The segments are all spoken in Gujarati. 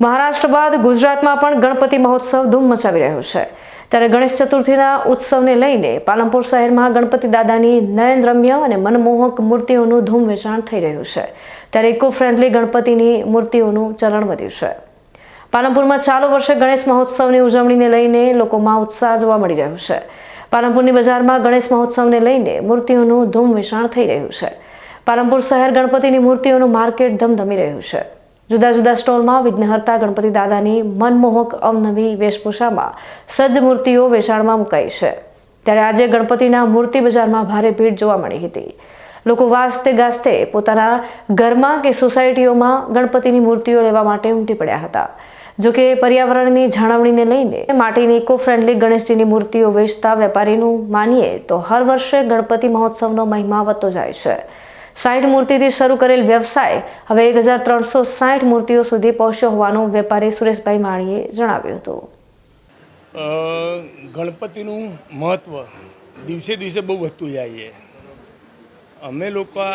મહારાષ્ટ્ર બાદ ગુજરાતમાં પણ ગણપતિ મહોત્સવ ધૂમ મચાવી રહ્યો છે. ત્યારે ગણેશ ચતુર્થીના ઉત્સવને લઈને પાલનપુર શહેરમાં ગણપતિ દાદાની નયનરમ્ય અને મનમોહક મૂર્તિઓનું ધૂમ વેચાણ થઈ રહ્યું છે. ત્યારે ઇકો ફ્રેન્ડલી ગણપતિની મૂર્તિઓનું ચલણ વધ્યું છે. પાલનપુરમાં ચાલુ વર્ષે ગણેશ મહોત્સવની ઉજવણીને લઈને લોકોમાં ઉત્સાહ જોવા મળી રહ્યો છે. પાલનપુરની બજારમાં ગણેશ મહોત્સવને લઈને મૂર્તિઓનું ધૂમ વેચાણ થઈ રહ્યું છે. પાલનપુર શહેર ગણપતિની મૂર્તિઓનું માર્કેટ ધમધમી રહ્યું છે. જુદા જુદા સ્ટોલમાં વિઘ્નહર્તા ગણપતિ દાદાની મનમોહક અવનવી વેશભૂષામાં સજ્જ મૂર્તિઓ વેચાણમાં મુકાઈ છે. ત્યારે આજે ગણપતિના મૂર્તિ બજારમાં ભારે ભીડ જોવા મળી હતી. લોકો વાસતે ગાજતે પોતાના ઘરમાં કે સોસાયટીઓમાં ગણપતિની મૂર્તિઓ લેવા માટે ઉમટી પડ્યા હતા. જોકે પર્યાવરણની જાળવણીને લઈને માટીની ઇકો ફ્રેન્ડલી ગણેશજીની મૂર્તિઓ વેચતા વેપારીનું માનીએ તો હર વર્ષે ગણપતિ મહોત્સવનો મહિમા વધતો જાય છે. સાઠ મૂર્તિથી શરૂ કરેલ વ્યવસાય હવે એક હજાર ત્રણસો સાઠ મૂર્તિઓ સુધી પહોંચ્યો હોવાનું વેપારી સુરેશભાઈ માણીએ જણાવ્યું હતું. ગણપતિનું મહત્ત્વ દિવસે દિવસે બહુ વધતું જાય છે. અમે લોકો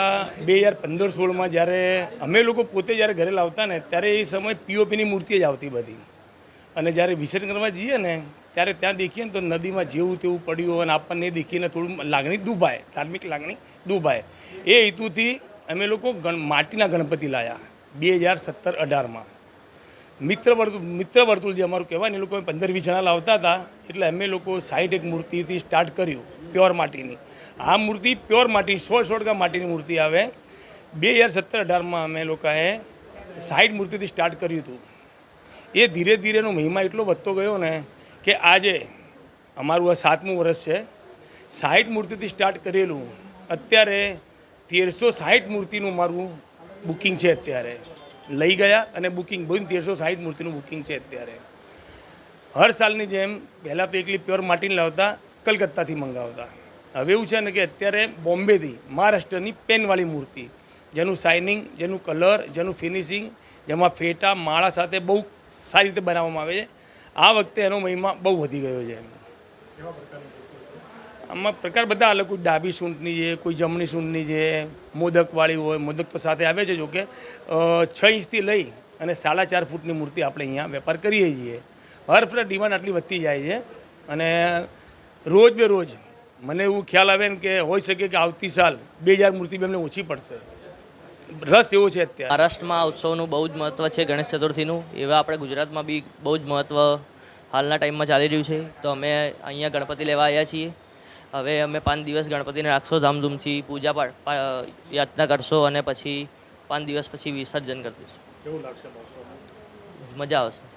બે હજાર પંદર સોળમાં જ્યારે અમે લોકો પોતે જ્યારે ઘરે લાવતા ને ત્યારે એ સમય પીઓપીની મૂર્તિ જ આવતી બધી. અને જ્યારે વિસર્જન કરવા જઈએ ને ત્યારે ત્યાં દેખીએ ને તો નદીમાં જેવું તેવું પડ્યું અને આપણને દેખીને થોડું લાગણી દુભાય, ધાર્મિક લાગણી દુભાય. એ હેતુથી અમે લોકો ગણ, માટીના ગણપતિ લાયા બે હજાર સત્તર અઢારમાં. મિત્ર વર્તુળ મિત્ર વર્તુળ જે અમારું કહેવાય ને, એ લોકો પંદર વીસ જણા લાવતા હતા, એટલે અમે લોકો સાઠ એક મૂર્તિથી સ્ટાર્ટ કર્યું પ્યોર માટીની. આ મૂર્તિ પ્યોર માટી, સો સો માટીની મૂર્તિ આવે. બે હજાર સત્તર અઢારમાં અમે લોકોએ સાઠ મૂર્તિથી સ્ટાર્ટ કર્યું હતું. એ ધીરે ધીરેનો મહિમા એટલો વધતો ગયો ને કે આજે અમારું આ સાતમું વર્ષ છે. સાઠ મૂર્તિથી સ્ટાર્ટ કરેલું. અત્યારે તેરસો સાઠ મૂર્તિનું મારું બુકિંગ છે અત્યારે. લઈ ગયા અને બુકિંગ બધું તેરસો સાઠ મૂર્તિનું બુકિંગ છે અત્યારે. હર સાલની જેમ પહેલાં તો એકલી પ્યોર માટીને લાવતા, કલકત્તાથી મંગાવતા. હવે એવું છે ને કે અત્યારે બોમ્બેથી મહારાષ્ટ્રની પેનવાળી મૂર્તિ. જેનું શાઇનિંગ જેનું કલર જેનું ફિનિશિંગ જેમાં ફેટા, માળા સાથે બહુ સારી રીતે બનાવવામાં આવે છે. આ વખતે એનો મહિમા બહુ વધી ગયો છે આમાં પ્રકાર બધા અલગ, કોઈ ડાબી સૂંટની છે, કોઈ જમણી સૂંટની છે, મોદકવાળી હોય, મોદક તો સાથે આવે છે જોકે છ ઇંચથી લઈ અને સાડા ચાર ફૂટની મૂર્તિ આપણે અહીંયા વેપાર કરીએ છીએ. હર ફરે ડિમાન્ડ આટલી વધતી જાય છે અને રોજ બે રોજ મને એવું ખ્યાલ આવે ને કે હોઈ શકે કે આવતી સાલ બે હજાર મૂર્તિ બે એમને ઓછી પડશે. રસ એવો છે અત્યારે. મહારાષ્ટ્રમાં ઉત્સવનું બહુ જ મહત્ત્વ છે ગણેશ ચતુર્થીનું. એવા આપણે ગુજરાતમાં બી બહુ જ મહત્ત્વ હાલના ટાઈમમાં ચાલી રહ્યું છે. તો અમે અહીંયા ગણપતિ લેવા આવ્યા છીએ. હવે અમે પાંચ દિવસ ગણપતિને રાખશો ધામધૂમથી પૂજા યાચના કરશો અને પછી પાંચ દિવસ પછી વિસર્જન કરી દઈશું. મજા આવશે.